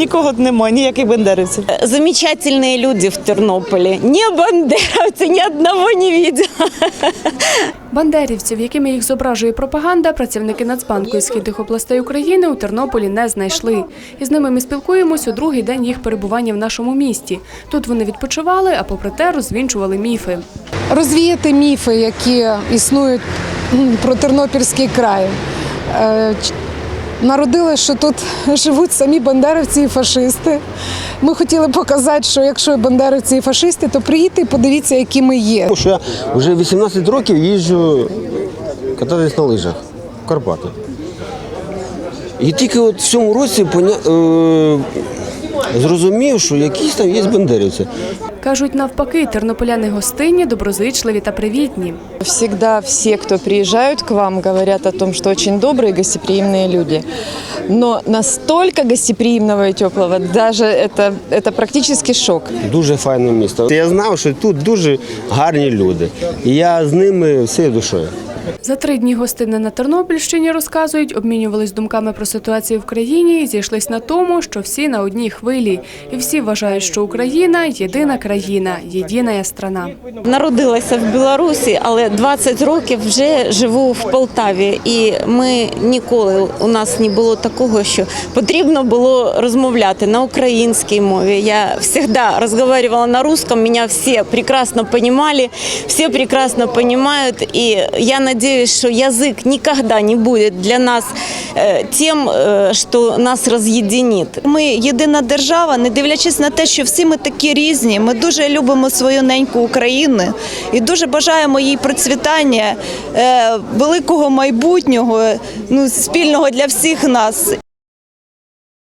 Нікого немає, ніяких бендерівців. Замечательные люди в Тернополе. Не бандеровцы, ни одного не видела. Бандерівців, якими їх зображує пропаганда, працівники Нацбанку із східних областей України у Тернополі не знайшли. Із ними ми спілкуємось у другий день їх перебування в нашому місті. Тут вони відпочивали, а попри те розвінчували міфи. розвіяти міфи, які існують про Тернопільський край. Е, Народили, що тут живуть самі бандерівці і фашисти. Ми хотіли показати, що якщо бандерівці і фашисти, то приїдьте і подивіться, які ми є. Тому що я вже 18 років їжджу кататись на лижах в Карпати. І тільки от в цьому році поня е... зрозумів, що якісь там є бандерівці. Кажуть, навпаки, тернополяни гостинні, доброзичливі та привітні. Всегда все, кто приезжают к вам, говорят о том, что очень добрые, гостеприимные люди. Но настолько гостеприимного и теплого, даже это, это практически шок. Дуже файне місто. Я знав, що тут дуже гарні люди. І я з ними всією душою. За три дні гостини на Тернопільщині розказують, обмінювались думками про ситуацію в країні і зійшлись на тому, що всі на одній хвилі, і всі вважають, що Україна єдина країна, єдина страна. Народилася в Білорусі, але 20 років вже живу в Полтаві. І ми ніколи у нас не було такого, що потрібно було розмовляти на українській мові. Я завжди розмовляла на русском, мене всі прекрасно розуміли, всі прекрасно розуміють. І я сподіваюся, що язик никогда не буде для нас тем, тим, е, що нас роз'єдинить. Ми єдина держава, не дивлячись на те, що всі ми такі різні. Ми дуже любимо свою неньку Україну і дуже бажаємо їй процвітання, е, великого майбутнього, ну спільного для всіх нас.